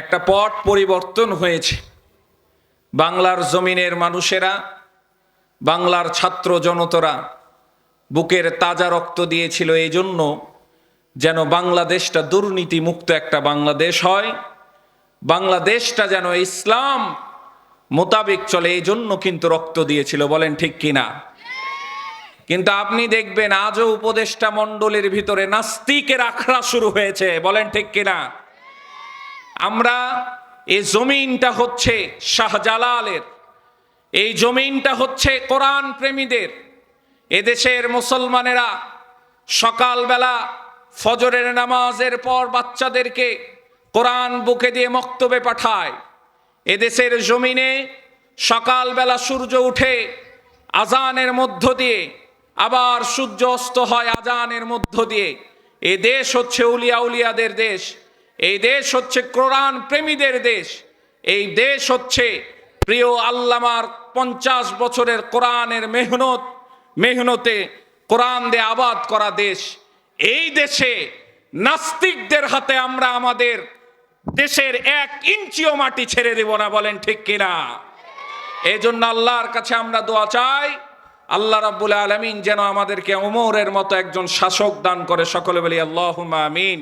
একটা পট পরিবর্তন হয়েছে। বাংলার জমিনের মানুষেরা, বাংলার ছাত্র জনতরা বুকের তাজা রক্ত দিয়েছিল এই জন্য যেন বাংলাদেশটা দুর্নীতি মুক্ত একটা বাংলাদেশ হয়। বাংলাদেশটা যেন ইসলাম মোতাবেক চলে এই জন্য কিন্তু রক্ত দিয়েছিল, বলেন ঠিক কিনা? কিন্তু আপনি দেখবেন আজও উপদেষ্টা মণ্ডলীর ভিতরে নাস্তিকের আখড়া শুরু হয়েছে, বলেন ঠিক কিনা? আমরা এই জমিনটা হচ্ছে শাহজালালের, এই জমিনটা হচ্ছে কোরআন প্রেমীদের। এদেশের মুসলমানেরা সকালবেলা ফজরের নামাজের পর বাচ্চাদেরকে কোরআন বুকে দিয়ে মক্তবে পাঠায়। এদেশের জমিনে সকালবেলা সূর্য উঠে আজানের মধ্য দিয়ে, আবার সূর্য অস্ত হয় আজানের মধ্য দিয়ে। এ দেশ হচ্ছে উলিয়া উলিয়াদের দেশ। এই দেশ হচ্ছে কোরআন প্রেমীদের দেশ। এই দেশ হচ্ছে প্রিয় আল্লামার পঞ্চাশ বছরের কোরআনের মেহনত, মেহনতে কোরআন দিয়ে আবাদ করা দেশ। এই দেশে নাস্তিকদের হাতে আমরা আমাদের দেশের এক ইঞ্চিও মাটি ছেড়ে দেব না, বলেন ঠিক কিনা? এই জন্য আল্লাহর কাছে আমরা দোয়া চাই, আল্লাহ রাব্বুল আলমিন যেন আমাদেরকে ওমরের মতো একজন শাসক দান করে। সকলে বলি আল্লাহ আমিন।